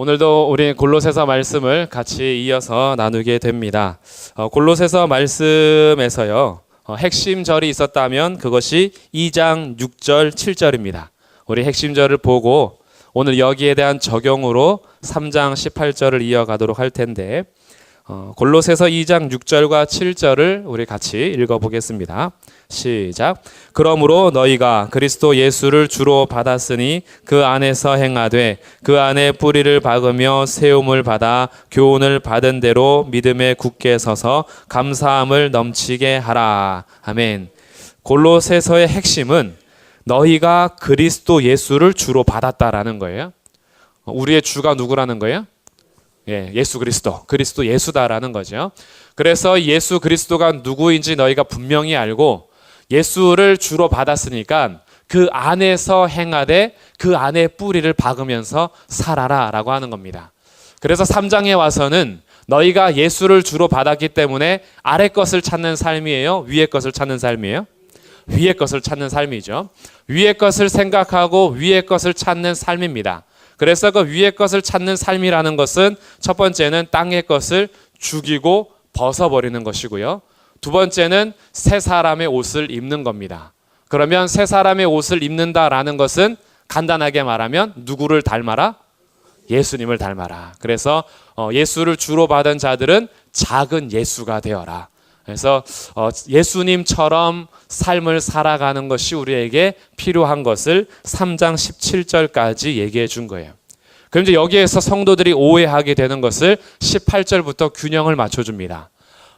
오늘도 우리 골로새서 말씀을 같이 이어서 나누게 됩니다. 어, 골로새서 말씀에서요. 어, 핵심 절이 있었다면 그것이 2장 6절 7절입니다. 우리 핵심 절을 보고 오늘 여기에 대한 적용으로 3장 18절을 이어가도록 할 텐데 어, 골로새서 2장 6절과 7절을 우리 같이 읽어보겠습니다. 시작. 그러므로 너희가 그리스도 예수를 주로 받았으니 그 안에서 행하되 그 안에 뿌리를 박으며 세움을 받아 교훈을 받은 대로 믿음에 굳게 서서 감사함을 넘치게 하라. 아멘. 골로새서의 핵심은 너희가 그리스도 예수를 주로 받았다라는 거예요. 어, 우리의 주가 누구라는 거예요? 예, 예수 그리스도, 그리스도 예수다라는 거죠. 그래서 예수 그리스도가 누구인지 너희가 분명히 알고 예수를 주로 받았으니까 그 안에서 행하되 그 안에 뿌리를 박으면서 살아라 라고 하는 겁니다. 그래서 3장에 와서는 너희가 예수를 주로 받았기 때문에 아래 것을 찾는 삶이에요. 위의 것을 찾는 삶이에요. 위의 것을 찾는 삶이죠. 위의 것을 생각하고 위의 것을 찾는 삶입니다. 그래서 그 위의 것을 찾는 삶이라는 것은 첫 번째는 땅의 것을 죽이고 벗어버리는 것이고요. 두 번째는 새 사람의 옷을 입는 겁니다. 그러면 새 사람의 옷을 입는다라는 것은 간단하게 말하면 누구를 닮아라? 예수님을 닮아라. 그래서 어, 예수를 주로 받은 자들은 작은 예수가 되어라. 그래서 어, 예수님처럼 삶을 살아가는 것이 우리에게 필요한 것을 3장 17절까지 얘기해 준 거예요. 그럼 이제 여기에서 성도들이 오해하게 되는 것을 18절부터 균형을 맞춰 줍니다.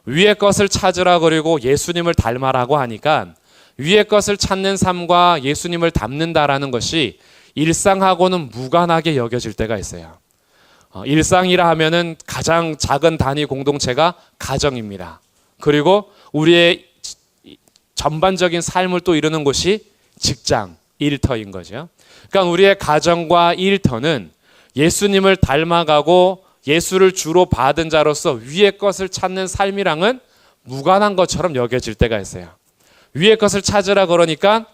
위의 것을 찾으라 그리고 예수님을 닮아라고 하니까 위의 것을 찾는 삶과 예수님을 닮는다라는 것이 일상하고는 무관하게 여겨질 때가 있어요. 어, 일상이라 하면은 가장 작은 단위 공동체가 가정입니다. 그리고 우리의 전반적인 삶을 또 이루는 곳이 직장, 일터인 거죠. 그러니까 우리의 가정과 일터는 예수님을 닮아가고 예수를 주로 받은 자로서 위의 것을 찾는 삶이랑은 무관한 것처럼 여겨질 때가 있어요. 위의 것을 찾으라 그러니까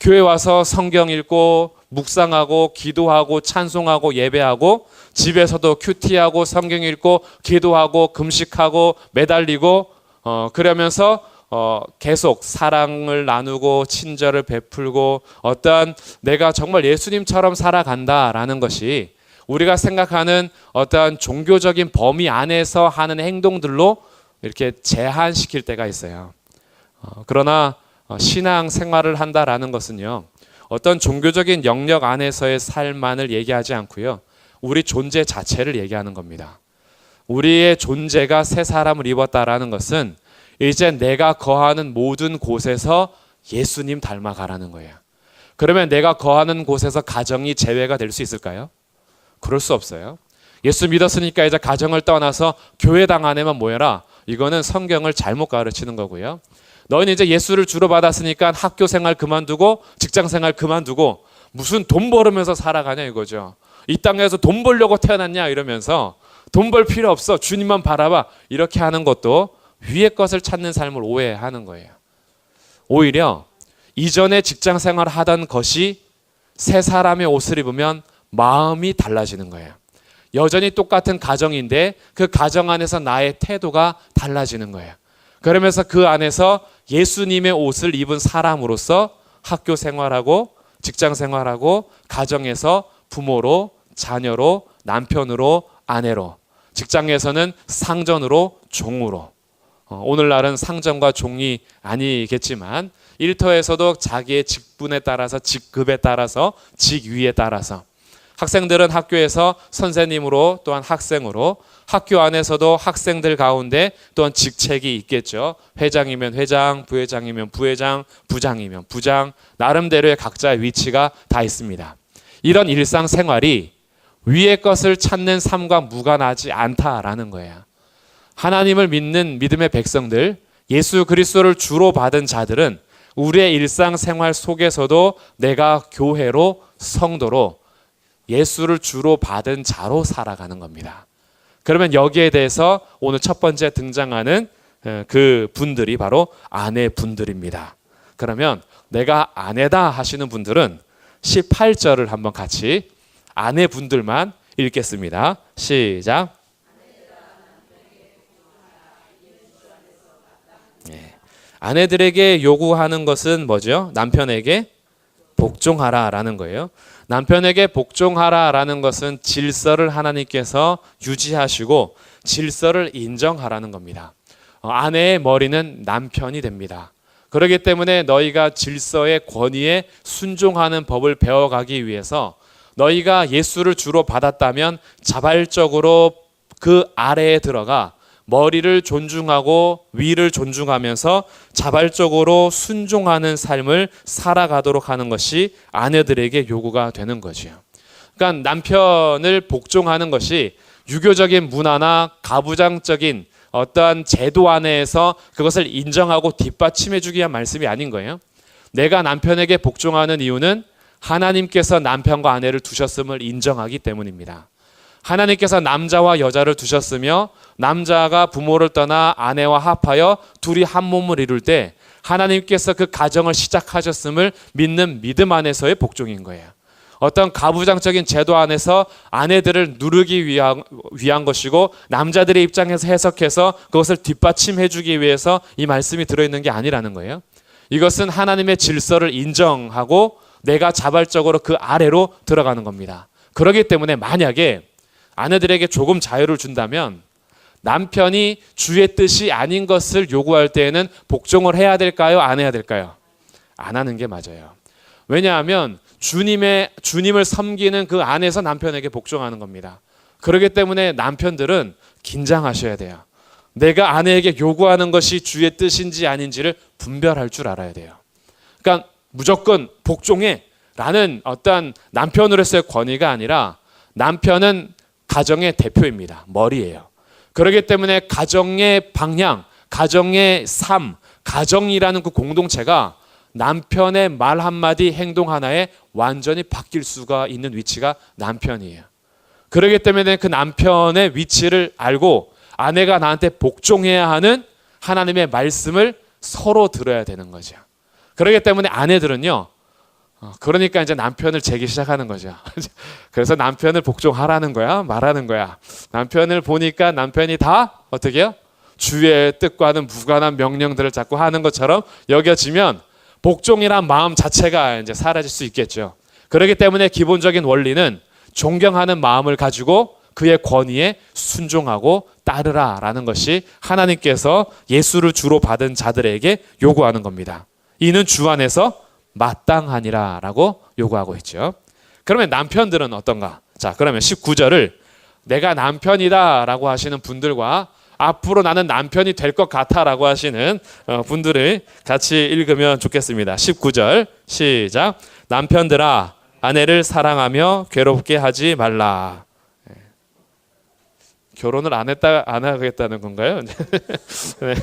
교회 와서 성경 읽고 묵상하고 기도하고 찬송하고 예배하고 집에서도 큐티하고 성경 읽고 기도하고 금식하고 매달리고 어 그러면서 어 계속 사랑을 나누고 친절을 베풀고 어떠한 내가 정말 예수님처럼 살아간다라는 것이 우리가 생각하는 어떠한 종교적인 범위 안에서 하는 행동들로 이렇게 제한시킬 때가 있어요. 어, 그러나 어, 신앙 생활을 한다라는 것은요. 어떤 종교적인 영역 안에서의 삶만을 얘기하지 않고요. 우리 존재 자체를 얘기하는 겁니다. 우리의 존재가 새 사람을 입었다라는 것은 이제 내가 거하는 모든 곳에서 예수님 닮아가라는 거예요. 그러면 내가 거하는 곳에서 가정이 제외가 될 수 있을까요? 그럴 수 없어요. 예수 믿었으니까 이제 가정을 떠나서 교회당 안에만 모여라. 이거는 성경을 잘못 가르치는 거고요. 너희는 이제 예수를 주로 받았으니까 학교 생활 그만두고 직장 생활 그만두고 무슨 돈 벌으면서 살아가냐 이거죠. 이 땅에서 돈 벌려고 태어났냐 이러면서 돈 벌 필요 없어. 주님만 바라봐. 이렇게 하는 것도 위의 것을 찾는 삶을 오해하는 거예요. 오히려 이전에 직장 생활을 하던 것이 새 사람의 옷을 입으면 마음이 달라지는 거예요. 여전히 똑같은 가정인데 그 가정 안에서 나의 태도가 달라지는 거예요. 그러면서 그 안에서 예수님의 옷을 입은 사람으로서 학교 생활하고 직장 생활하고 가정에서 부모로 자녀로 남편으로 아내로 직장에서는 상전으로 종으로 어, 오늘날은 상전과 종이 아니겠지만 일터에서도 자기의 직분에 따라서 직급에 따라서 직위에 따라서 학생들은 학교에서 선생님으로 또한 학생으로 학교 안에서도 학생들 가운데 또한 직책이 있겠죠. 회장이면 회장, 부회장이면 부회장, 부장이면 부장, 나름대로의 각자의 위치가 다 있습니다. 이런 일상 생활이 위의 것을 찾는 삶과 무관하지 않다라는 거예요. 하나님을 믿는 믿음의 백성들, 예수 그리스도를 주로 받은 자들은 우리의 일상 생활 속에서도 내가 교회로 성도로 예수를 주로 받은 자로 살아가는 겁니다. 그러면 여기에 대해서 오늘 첫 번째 등장하는 그 분들이 바로 아내 분들입니다. 그러면 내가 아내다 하시는 분들은 18절을 한번 같이 아내 분들만 읽겠습니다. 시작. 예. 아내들에게 요구하는 것은 뭐죠? 남편에게 복종하라라는 거예요. 남편에게 복종하라라는 것은 질서를 하나님께서 유지하시고 질서를 인정하라는 겁니다. 어, 아내의 머리는 남편이 됩니다. 그렇기 때문에 너희가 질서의 권위에 순종하는 법을 배워가기 위해서 너희가 예수를 주로 받았다면 자발적으로 그 아래에 들어가 머리를 존중하고 위를 존중하면서 자발적으로 순종하는 삶을 살아가도록 하는 것이 아내들에게 요구가 되는 거지요. 그러니까 남편을 복종하는 것이 유교적인 문화나 가부장적인 어떠한 제도 안에서 그것을 인정하고 뒷받침해 주기 위한 말씀이 아닌 거예요. 내가 남편에게 복종하는 이유는 하나님께서 남편과 아내를 두셨음을 인정하기 때문입니다. 하나님께서 남자와 여자를 두셨으며 남자가 부모를 떠나 아내와 합하여 둘이 한 몸을 이룰 때 하나님께서 그 가정을 시작하셨음을 믿는 믿음 안에서의 복종인 거예요. 어떤 가부장적인 제도 안에서 아내들을 누르기 위한, 위한 것이고 남자들의 입장에서 해석해서 그것을 뒷받침해 주기 위해서 이 말씀이 들어있는 게 아니라는 거예요. 이것은 하나님의 질서를 인정하고 내가 자발적으로 그 아래로 들어가는 겁니다. 그렇기 때문에 만약에 아내들에게 조금 자유를 준다면 남편이 주의 뜻이 아닌 것을 요구할 때에는 복종을 해야 될까요? 안 해야 될까요? 안 하는 게 맞아요. 왜냐하면 주님의 주님을 섬기는 그 안에서 남편에게 복종하는 겁니다. 그렇기 때문에 남편들은 긴장하셔야 돼요. 내가 아내에게 요구하는 것이 주의 뜻인지 아닌지를 분별할 줄 알아야 돼요. 그러니까 무조건 복종해 라는 어떠한 남편으로서의 권위가 아니라 남편은 가정의 대표입니다. 머리예요. 그렇기 때문에 가정의 방향, 가정의 삶, 가정이라는 그 공동체가 남편의 말 한마디 행동 하나에 완전히 바뀔 수가 있는 위치가 남편이에요. 그렇기 때문에 그 남편의 위치를 알고 아내가 나한테 복종해야 하는 하나님의 말씀을 서로 들어야 되는 거죠. 그렇기 때문에 아내들은요, 어, 그러니까 이제 남편을 재기 시작하는 거죠. 그래서 남편을 복종하라는 거야, 말하는 거야. 남편을 보니까 남편이 다 어떻게요? 주의 뜻과는 무관한 명령들을 자꾸 하는 것처럼 여겨지면 복종이란 마음 자체가 이제 사라질 수 있겠죠. 그렇기 때문에 기본적인 원리는 존경하는 마음을 가지고 그의 권위에 순종하고 따르라라는 것이 하나님께서 예수를 주로 받은 자들에게 요구하는 겁니다. 이는 주 안에서 마땅하니라라고 요구하고 있죠. 그러면 남편들은 어떤가? 자, 그러면 19절을 내가 남편이다라고 하시는 분들과 앞으로 나는 남편이 될 것 같아라고 하시는 어, 분들을 같이 읽으면 좋겠습니다. 19절 시작. 남편들아 아내를 사랑하며 괴롭게 하지 말라. 예. 결혼을 안 했다 안 하겠다는 건가요? 네.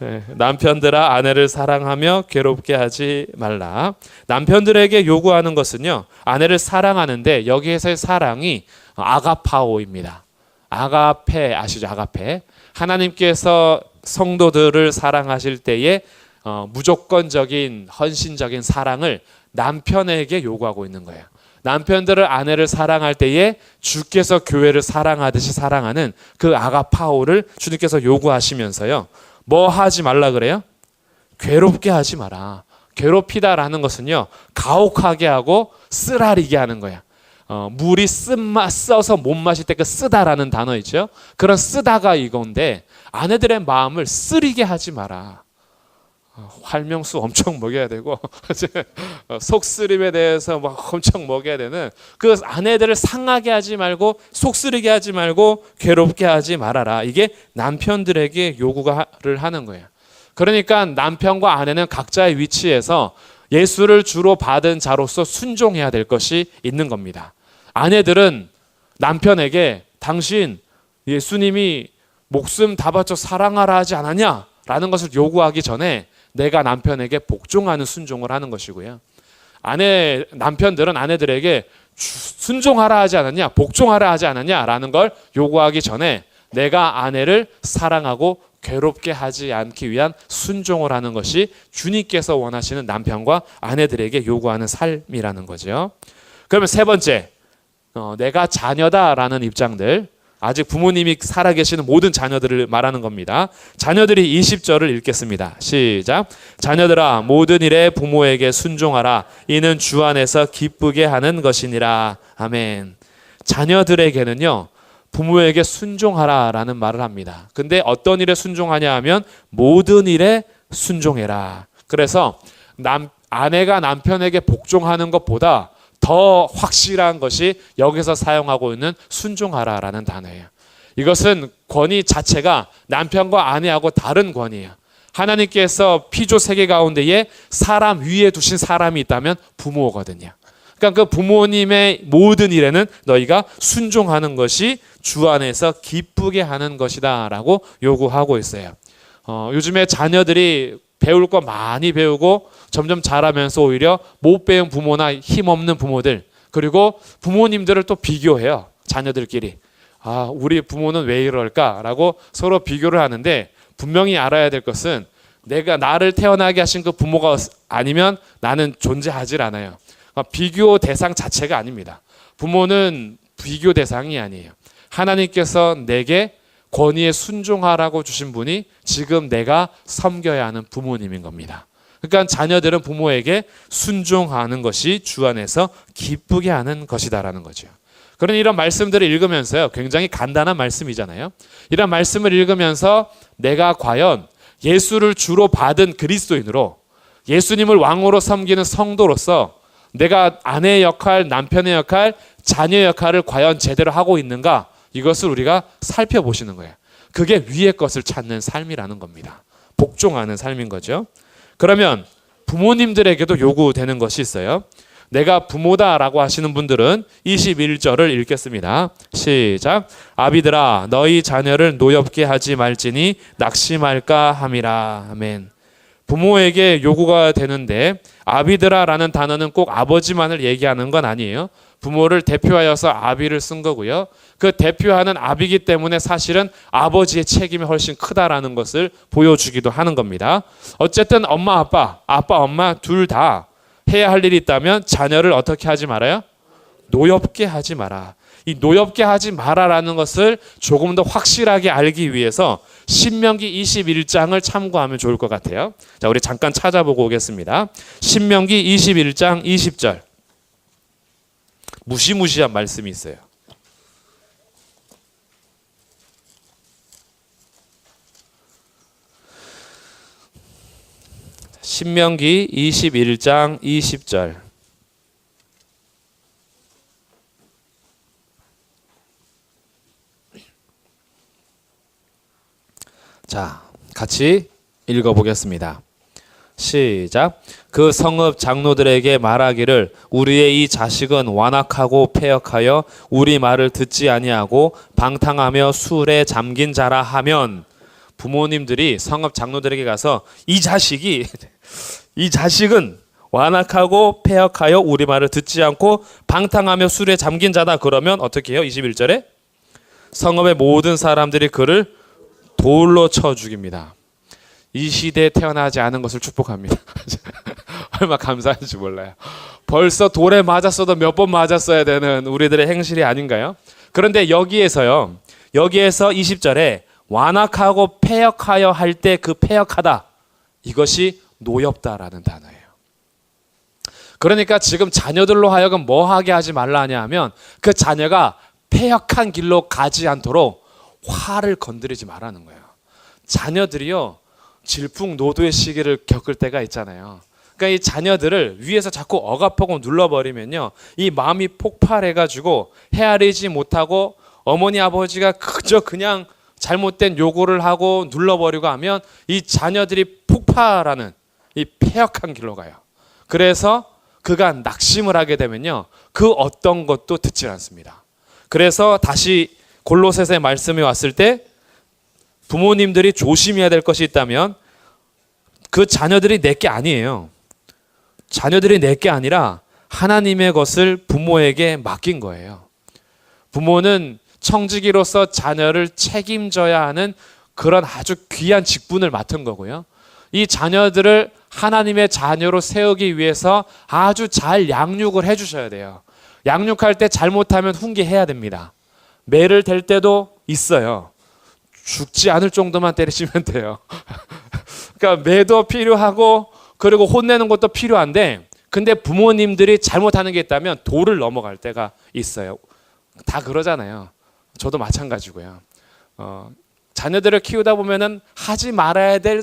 네. 남편들아 아내를 사랑하며 괴롭게 하지 말라. 남편들에게 요구하는 것은요. 아내를 사랑하는데 여기에서의 사랑이 아가파오입니다. 아가페 아시죠? 아가페. 하나님께서 성도들을 사랑하실 때에 어, 무조건적인 헌신적인 사랑을 남편에게 요구하고 있는 거예요. 남편들을 아내를 사랑할 때에 주께서 교회를 사랑하듯이 사랑하는 그 아가파오를 주님께서 요구하시면서요. 뭐 하지 말라 그래요? 괴롭게 하지 마라. 괴롭히다라는 것은요. 가혹하게 하고 쓰라리게 하는 거야. 어, 물이 쓴맛 써서 못 마실 때 그 쓰다라는 단어 있죠. 그런 쓰다가 이건데 아내들의 마음을 쓰리게 하지 마라. 어, 활명수 엄청 먹여야 되고 어, 속쓰림에 대해서 막 엄청 먹여야 되는 그 아내들을 상하게 하지 말고 속쓰리게 하지 말고 괴롭게 하지 말아라. 이게 남편들에게 요구를 하는 거예요. 그러니까 남편과 아내는 각자의 위치에서 예수를 주로 받은 자로서 순종해야 될 것이 있는 겁니다. 아내들은 남편에게 당신 예수님이 목숨 다 바쳐 사랑하라 하지 않았냐? 라는 것을 요구하기 전에 내가 남편에게 복종하는 순종을 하는 것이고요. 아내 남편들은 아내들에게 순종하라 하지 않았냐? 복종하라 하지 않았냐? 라는 걸 요구하기 전에 내가 아내를 사랑하고 괴롭게 하지 않기 위한 순종을 하는 것이 주님께서 원하시는 남편과 아내들에게 요구하는 삶이라는 거죠. 그러면 세 번째 어, 내가 자녀다라는 입장들 아직 부모님이 살아계시는 모든 자녀들을 말하는 겁니다. 자녀들이 20절을 읽겠습니다. 시작. 자녀들아 모든 일에 부모에게 순종하라. 이는 주 안에서 기쁘게 하는 것이니라. 아멘. 자녀들에게는요. 부모에게 순종하라 라는 말을 합니다. 근데 어떤 일에 순종하냐 하면 모든 일에 순종해라. 그래서 남 아내가 남편에게 복종하는 것보다 더 확실한 것이 여기서 사용하고 있는 순종하라라는 단어예요. 이것은 권위 자체가 남편과 아내하고 다른 권위예요. 하나님께서 피조 세계 가운데에 사람 위에 두신 사람이 있다면 부모거든요. 그러니까 그 부모님의 모든 일에는 너희가 순종하는 것이 주 안에서 기쁘게 하는 것이다라고 요구하고 있어요. 어, 요즘에 자녀들이 배울 거 많이 배우고 점점 자라면서 오히려 못 배운 부모나 힘 없는 부모들 그리고 부모님들을 또 비교해요. 자녀들끼리. 아, 우리 부모는 왜 이럴까라고 서로 비교를 하는데 분명히 알아야 될 것은 내가 나를 태어나게 하신 그 부모가 아니면 나는 존재하질 않아요. 아, 비교 대상 자체가 아닙니다. 부모는 비교 대상이 아니에요. 하나님께서 내게 권위에 순종하라고 주신 분이 지금 내가 섬겨야 하는 부모님인 겁니다. 그러니까 자녀들은 부모에게 순종하는 것이 주 안에서 기쁘게 하는 것이다라는 거죠. 그런 이런 말씀들을 읽으면서요. 굉장히 간단한 말씀이잖아요. 이런 말씀을 읽으면서 내가 과연 예수를 주로 받은 그리스도인으로 예수님을 왕으로 섬기는 성도로서 내가 아내의 역할, 남편의 역할, 자녀의 역할을 과연 제대로 하고 있는가? 이것을 우리가 살펴보시는 거예요. 그게 위의 것을 찾는 삶이라는 겁니다. 복종하는 삶인 거죠. 그러면 부모님들에게도 요구되는 것이 있어요. 내가 부모다라고 하시는 분들은 21절을 읽겠습니다. 시작. 아비들아 너희 자녀를 노엽게 하지 말지니 낙심할까 함이라. 아멘. 부모에게 요구가 되는데 아비드라라는 단어는 꼭 아버지만을 얘기하는 건 아니에요. 부모를 대표하여서 아비를 쓴 거고요. 그 대표하는 아비기 때문에 사실은 아버지의 책임이 훨씬 크다라는 것을 보여주기도 하는 겁니다. 어쨌든 엄마 아빠, 아빠 엄마 둘 다 해야 할 일이 있다면 자녀를 어떻게 하지 말아요? 노엽게 하지 마라. 이 노엽게 하지 마라라는 것을 조금 더 확실하게 알기 위해서 신명기 21장을 참고하면 좋을 것 같아요. 자, 우리 잠깐 찾아보고 오겠습니다. 신명기 21장 20절. 무시무시한 말씀이 있어요. 신명기 21장 20절. 자, 같이 읽어보겠습니다. 시작. 그 성읍 장로들에게 말하기를 우리의 이 자식은 완악하고 폐역하여 우리 말을 듣지 아니하고 방탕하며 술에 잠긴 자라 하면 부모님들이 성읍 장로들에게 가서 이 자식이 이 자식은 완악하고 폐역하여 우리 말을 듣지 않고 방탕하며 술에 잠긴 자다 그러면 어떻게 해요? 21절에 성읍의 모든 사람들이 그를 돌로 쳐 죽입니다. 이 시대에 태어나지 않은 것을 축복합니다. 얼마 감사한지 몰라요. 벌써 돌에 맞았어도 몇 번 맞았어야 되는 우리들의 행실이 아닌가요? 그런데 여기에서요. 여기에서 20절에 완악하고 폐역하여 할 때 그 폐역하다. 이것이 노엽다라는 단어예요. 그러니까 지금 자녀들로 하여금 뭐 하게 하지 말라 하냐 하면 그 자녀가 폐역한 길로 가지 않도록 화를 건드리지 말라는 거예요. 자녀들이요. 질풍노도의 시기를 겪을 때가 있잖아요. 그러니까 이 자녀들을 위에서 자꾸 억압하고 눌러버리면요. 이 마음이 폭발해가지고 헤아리지 못하고 어머니 아버지가 그저 그냥 잘못된 요구를 하고 눌러버리고 하면 이 자녀들이 폭발하는 이 폐역한 길로 가요. 그래서 그가 낙심을 하게 되면요. 그 어떤 것도 듣지 않습니다. 그래서 다시 골로새서의 말씀이 왔을 때 부모님들이 조심해야 될 것이 있다면 그 자녀들이 내게 아니에요. 자녀들이 내게 아니라 하나님의 것을 부모에게 맡긴 거예요. 부모는 청지기로서 자녀를 책임져야 하는 그런 아주 귀한 직분을 맡은 거고요. 이 자녀들을 하나님의 자녀로 세우기 위해서 아주 잘 양육을 해 주셔야 돼요. 양육할 때 잘못하면 훈계해야 됩니다. 매를 댈 때도 있어요. 죽지 않을 정도만 때리시면 돼요. 그러니까 매도 필요하고 그리고 혼내는 것도 필요한데 근데 부모님들이 잘못하는 게 있다면 도를 넘어갈 때가 있어요. 다 그러잖아요. 저도 마찬가지고요. 어, 자녀들을 키우다 보면은 하지 말아야 될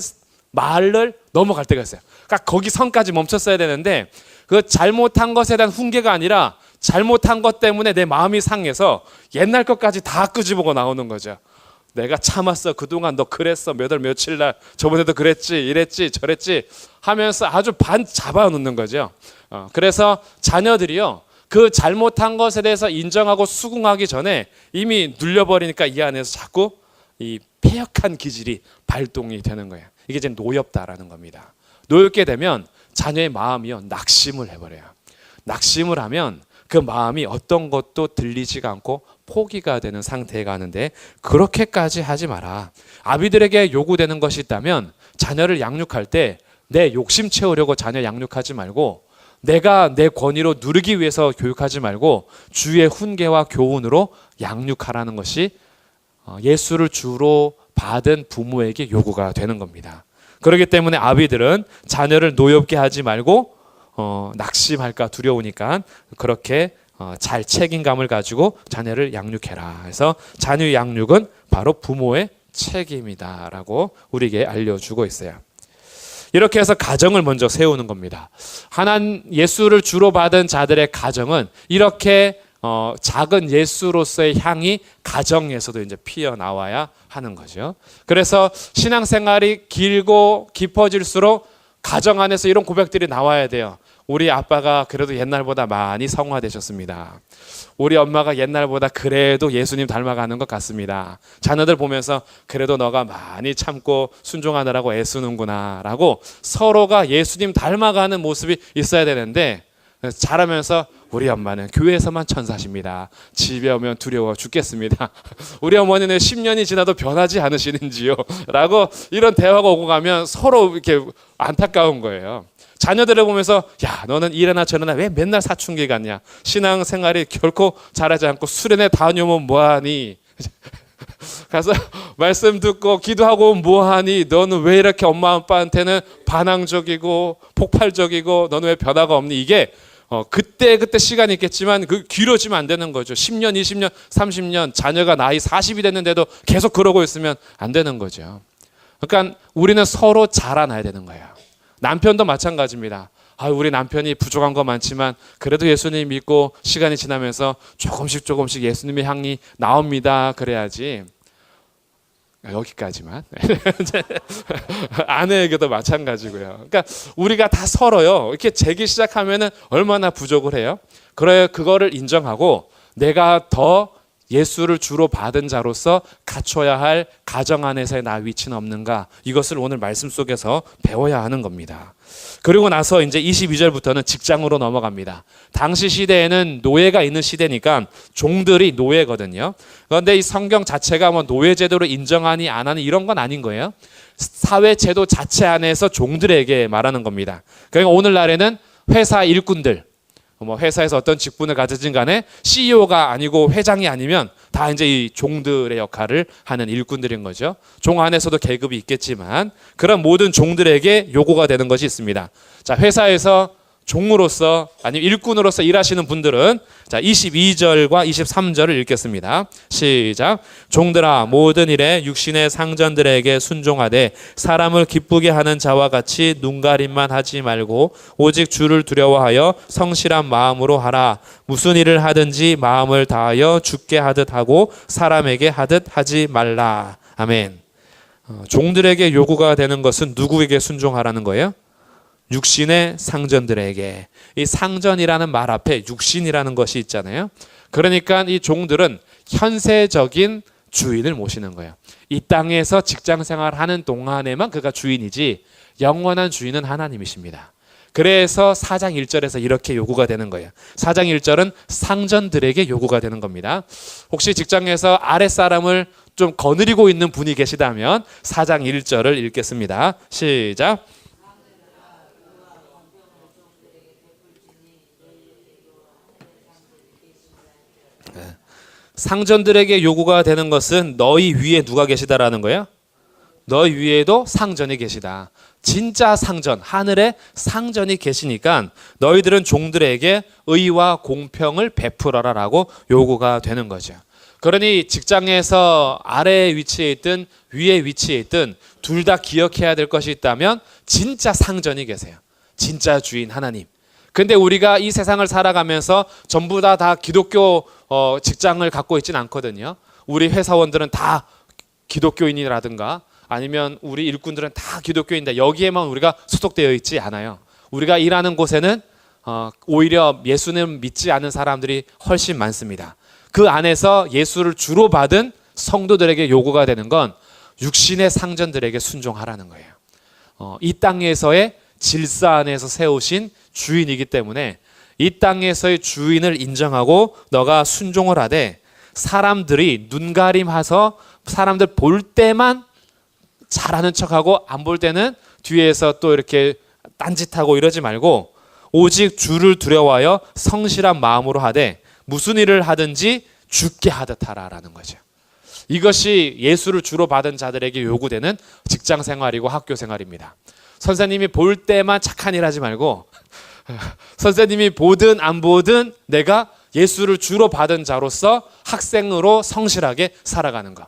말을 넘어갈 때가 있어요. 그러니까 거기 선까지 멈췄어야 되는데 그 잘못한 것에 대한 훈계가 아니라 잘못한 것 때문에 내 마음이 상해서 옛날 것까지 다 끄집어고 나오는 거죠. 내가 참았어. 그동안 너 그랬어. 몇 월 며칠 날 저번에도 그랬지. 이랬지. 저랬지. 하면서 아주 반 잡아 놓는 거죠. 어, 그래서 자녀들이요. 그 잘못한 것에 대해서 인정하고 수긍하기 전에 이미 눌려버리니까 이 안에서 자꾸 이 폐역한 기질이 발동이 되는 거예요. 이게 이제 노엽다라는 겁니다. 노엽게 되면 자녀의 마음이요 낙심을 해버려요. 낙심을 하면 그 마음이 어떤 것도 들리지가 않고 포기가 되는 상태에 가는데 그렇게까지 하지 마라. 아비들에게 요구되는 것이 있다면 자녀를 양육할 때 내 욕심 채우려고 자녀 양육하지 말고 내가 내 권위로 누르기 위해서 교육하지 말고 주의 훈계와 교훈으로 양육하라는 것이 어, 예수를 주로 받은 부모에게 요구가 되는 겁니다. 그렇기 때문에 아비들은 자녀를 노엽게 하지 말고 어, 낙심할까 두려우니까 그렇게 어, 잘 책임감을 가지고 자녀를 양육해라. 그래서 자녀 양육은 바로 부모의 책임이다라고 우리에게 알려주고 있어요. 이렇게 해서 가정을 먼저 세우는 겁니다. 하나님 예수를 주로 받은 자들의 가정은 이렇게 어, 작은 예수로서의 향이 가정에서도 이제 피어 나와야 하는 거죠. 그래서 신앙생활이 길고 깊어질수록 가정 안에서 이런 고백들이 나와야 돼요. 우리 아빠가 그래도 옛날보다 많이 성화되셨습니다. 우리 엄마가 옛날보다 그래도 예수님 닮아가는 것 같습니다. 자녀들 보면서 그래도 너가 많이 참고 순종하느라고 애쓰는구나 라고 서로가 예수님 닮아가는 모습이 있어야 되는데 자라면서 우리 엄마는 교회에서만 천사십니다. 집에 오면 두려워 죽겠습니다. 우리 어머니는 10년이 지나도 변하지 않으시는지요? 라고 이런 대화가 오고 가면 서로 이렇게 안타까운 거예요. 자녀들을 보면서 야 너는 이래나 저래나 왜 맨날 사춘기 같냐 신앙 생활이 결코 잘하지 않고 수련회 다녀오면 뭐하니 가서 말씀 듣고 기도하고 뭐하니 너는 왜 이렇게 엄마 아빠한테는 반항적이고 폭발적이고 너는 왜 변화가 없니 이게 어, 그때 그때 시간이 있겠지만 그 길어지면 안 되는 거죠 10년 20년 30년 자녀가 나이 40이 됐는데도 계속 그러고 있으면 안 되는 거죠 그러니까 우리는 서로 자라나야 되는 거예요 남편도 마찬가지입니다. 아, 우리 남편이 부족한 거 많지만 그래도 예수님 믿고 시간이 지나면서 조금씩 조금씩 예수님의 향이 나옵니다. 그래야지. 여기까지만. 아내에게도 마찬가지고요. 그러니까 우리가 다 서로요. 이렇게 재기 시작하면은 얼마나 부족을 해요. 그래 그거를 인정하고 내가 더 예수를 주로 받은 자로서 갖춰야 할 가정 안에서의 나 위치는 없는가 이것을 오늘 말씀 속에서 배워야 하는 겁니다. 그리고 나서 이제 22절부터는 직장으로 넘어갑니다. 당시 시대에는 노예가 있는 시대니까 종들이 노예거든요. 그런데 이 성경 자체가 뭐 노예 제도를 인정하니 안 하니 이런 건 아닌 거예요. 사회 제도 자체 안에서 종들에게 말하는 겁니다. 그러니까 오늘날에는 회사 일꾼들 뭐 회사에서 어떤 직분을 가지진 간에 CEO가 아니고 회장이 아니면 다 이제 이 종들의 역할을 하는 일꾼들인 거죠. 종 안에서도 계급이 있겠지만 그런 모든 종들에게 요구가 되는 것이 있습니다. 자, 회사에서 종으로서 아니면 일꾼으로서 일하시는 분들은 자 22절과 23절을 읽겠습니다. 시작. 종들아 모든 일에 육신의 상전들에게 순종하되 사람을 기쁘게 하는 자와 같이 눈가림만 하지 말고 오직 주를 두려워하여 성실한 마음으로 하라. 무슨 일을 하든지 마음을 다하여 죽게 하듯 하고 사람에게 하듯 하지 말라. 아멘. 어, 종들에게 요구가 되는 것은 누구에게 순종하라는 거예요? 육신의 상전들에게 이 상전이라는 말 앞에 육신이라는 것이 있잖아요. 그러니까 이 종들은 현세적인 주인을 모시는 거예요. 이 땅에서 직장 생활하는 동안에만 그가 주인이지 영원한 주인은 하나님이십니다. 그래서 4장 1절에서 이렇게 요구가 되는 거예요. 4장 1절은 상전들에게 요구가 되는 겁니다. 혹시 직장에서 아랫사람을 좀 거느리고 있는 분이 계시다면 4장 1절을 읽겠습니다. 시작. 상전들에게 요구가 되는 것은 너희 위에 누가 계시다라는 거예요? 너희 위에도 상전이 계시다. 진짜 상전, 하늘에 상전이 계시니까 너희들은 종들에게 의와 공평을 베풀어라라고 요구가 되는 거죠. 그러니 직장에서 아래에 위치해 있든 위에 위치해 있든 둘 다 기억해야 될 것이 있다면 진짜 상전이 계세요. 진짜 주인 하나님. 근데 우리가 이 세상을 살아가면서 전부 다 다 기독교 어, 직장을 갖고 있진 않거든요. 우리 회사원들은 다 기독교인이라든가 아니면 우리 일꾼들은 다 기독교인데 여기에만 우리가 소속되어 있지 않아요. 우리가 일하는 곳에는 어, 오히려 예수는 믿지 않은 사람들이 훨씬 많습니다. 그 안에서 예수를 주로 받은 성도들에게 요구가 되는 건 육신의 상전들에게 순종하라는 거예요. 어, 이 땅에서의 질서 안에서 세우신 주인이기 때문에 이 땅에서의 주인을 인정하고 너가 순종을 하되 사람들이 눈 가림해서 사람들 볼 때만 잘하는 척하고 안 볼 때는 뒤에서 또 이렇게 딴짓하고 이러지 말고 오직 주를 두려워하여 성실한 마음으로 하되 무슨 일을 하든지 죽게 하듯 하라라는 거죠. 이것이 예수를 주로 받은 자들에게 요구되는 직장 생활이고 학교 생활입니다. 선생님이 볼 때만 착한 일 하지 말고 선생님이 보든 안 보든 내가 예수를 주로 받은 자로서 학생으로 성실하게 살아가는 것.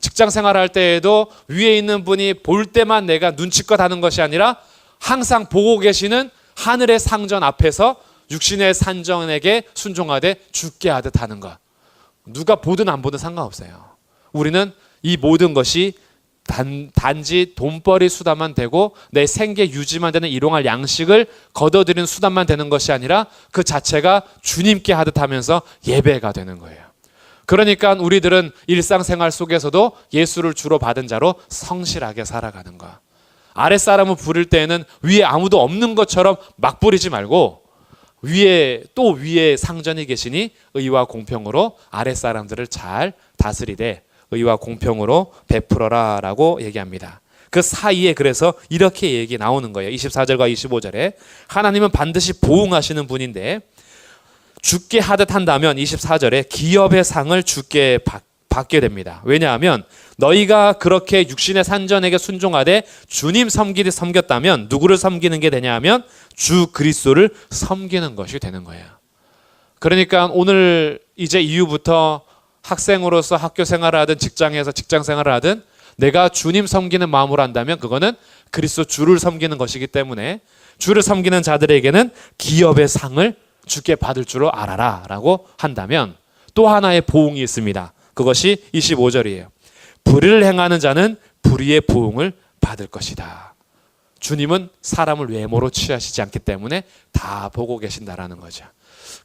직장 생활할 때에도 위에 있는 분이 볼 때만 내가 눈치껏 하는 것이 아니라 항상 보고 계시는 하늘의 상전 앞에서 육신의 산전에게 순종하되 죽게 하듯 하는 것. 누가 보든 안 보든 상관없어요. 우리는 이 모든 것이 단, 단지 돈벌이 수단만 되고 내 생계 유지만 되는 일용할 양식을 거둬들이는 수단만 되는 것이 아니라 그 자체가 주님께 하듯 하면서 예배가 되는 거예요. 그러니까 우리들은 일상생활 속에서도 예수를 주로 받은 자로 성실하게 살아가는 거. 아랫사람을 부릴 때에는 위에 아무도 없는 것처럼 막 부리지 말고 위에 또 위에 상전이 계시니 의와 공평으로 아랫사람들을 잘 다스리되 의와 공평으로 베풀어라라고 얘기합니다. 그 사이에 그래서 이렇게 얘기 나오는 거예요. 24절과 25절에 하나님은 반드시 보응하시는 분인데 죽게 하듯 한다면 24절에 기업의 상을 죽게 받, 받게 됩니다. 왜냐하면 너희가 그렇게 육신의 산전에게 순종하되 주님 섬기듯 섬겼다면 누구를 섬기는 게 되냐 하면 주 그리스도를 섬기는 것이 되는 거예요. 그러니까 오늘 이제 이후부터 학생으로서 학교 생활을 하든 직장에서 직장 생활을 하든 내가 주님 섬기는 마음으로 한다면 그거는 그리스도 주를 섬기는 것이기 때문에 주를 섬기는 자들에게는 기업의 상을 주께 받을 줄을 알아라 라고 한다면 또 하나의 보응이 있습니다. 그것이 25절이에요. 불의를 행하는 자는 불의의 보응을 받을 것이다. 주님은 사람을 외모로 취하시지 않기 때문에 다 보고 계신다라는 거죠.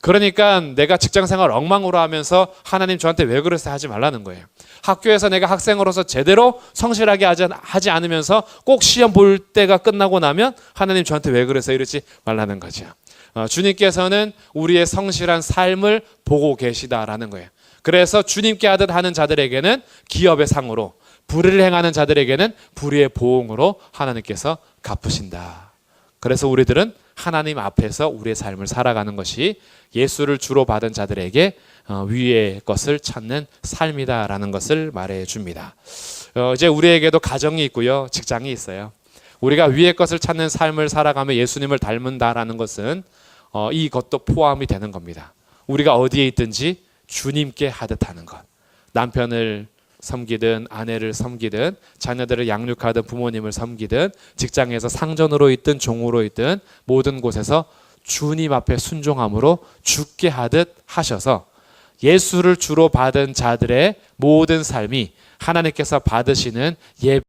그러니까 내가 직장 생활 엉망으로 하면서 하나님 저한테 왜 그러세요 하지 말라는 거예요. 학교에서 내가 학생으로서 제대로 성실하게 하지, 않으면서 꼭 시험 볼 때가 끝나고 나면 하나님 저한테 왜 그러세요 이러지 말라는 거죠. 어, 주님께서는 우리의 성실한 삶을 보고 계시다라는 거예요. 그래서 주님께 하듯 하는 자들에게는 기업의 상으로 불의를 행하는 자들에게는 불의의 보응으로 하나님께서 갚으신다. 그래서 우리들은 하나님 앞에서 우리의 삶을 살아가는 것이 예수를 주로 받은 자들에게 어, 위의 것을 찾는 삶이다라는 것을 말해 줍니다. 어, 이제 우리에게도 가정이 있고요, 직장이 있어요. 우리가 위의 것을 찾는 삶을 살아가며 예수님을 닮은다라는 것은 어, 이것도 포함이 되는 겁니다. 우리가 어디에 있든지 주님께 하듯 하는 것. 남편을 섬기든 아내를 섬기든 자녀들을 양육하든 부모님을 섬기든 직장에서 상전으로 있든 종으로 있든 모든 곳에서 주님 앞에 순종함으로 죽게 하듯 하셔서 예수를 주로 받은 자들의 모든 삶이 하나님께서 받으시는 예